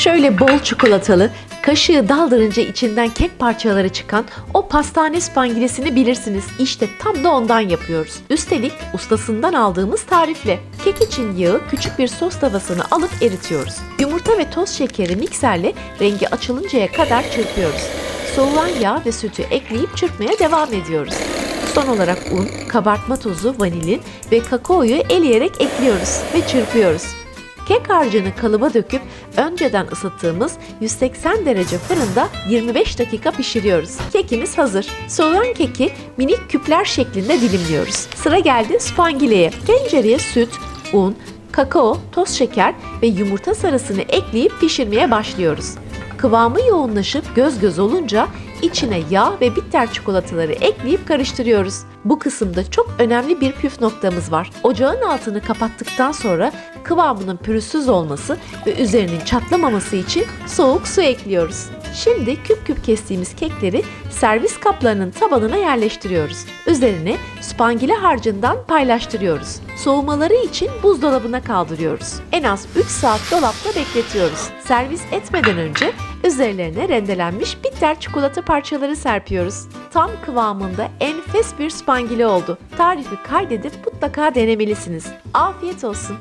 Şöyle bol çikolatalı, kaşığı daldırınca içinden kek parçaları çıkan o pastane spangilesini bilirsiniz. İşte tam da ondan yapıyoruz. Üstelik ustasından aldığımız tarifle. Kek için yağı küçük bir sos tavasına alıp eritiyoruz. Yumurta ve toz şekeri mikserle rengi açılıncaya kadar çırpıyoruz. Soğulan yağ ve sütü ekleyip çırpmaya devam ediyoruz. Son olarak un, kabartma tozu, vanilin ve kakaoyu eleyerek ekliyoruz ve çırpıyoruz. Kek harcını kalıba döküp önceden ısıttığımız 180 derece fırında 25 dakika pişiriyoruz. Kekimiz hazır. Soğuyan keki minik küpler şeklinde dilimliyoruz. Sıra geldi spangileye. Tencereye süt, un, kakao, toz şeker ve yumurta sarısını ekleyip pişirmeye başlıyoruz. Kıvamı yoğunlaşıp göz göz olunca içine yağ ve bitter çikolataları ekleyip karıştırıyoruz. Bu kısımda çok önemli bir püf noktamız var. Ocağın altını kapattıktan sonra kıvamının pürüzsüz olması ve üzerinin çatlamaması için soğuk su ekliyoruz. Şimdi küp küp kestiğimiz kekleri servis kaplarının tabanına yerleştiriyoruz. Üzerine spangile harcından paylaştırıyoruz. Soğumaları için buzdolabına kaldırıyoruz. En az 3 saat dolapta bekletiyoruz. Servis etmeden önce üzerlerine rendelenmiş bitter çikolata parçaları serpiyoruz. Tam kıvamında enfes bir spangile oldu. Tarifi kaydedip mutlaka denemelisiniz. Afiyet olsun.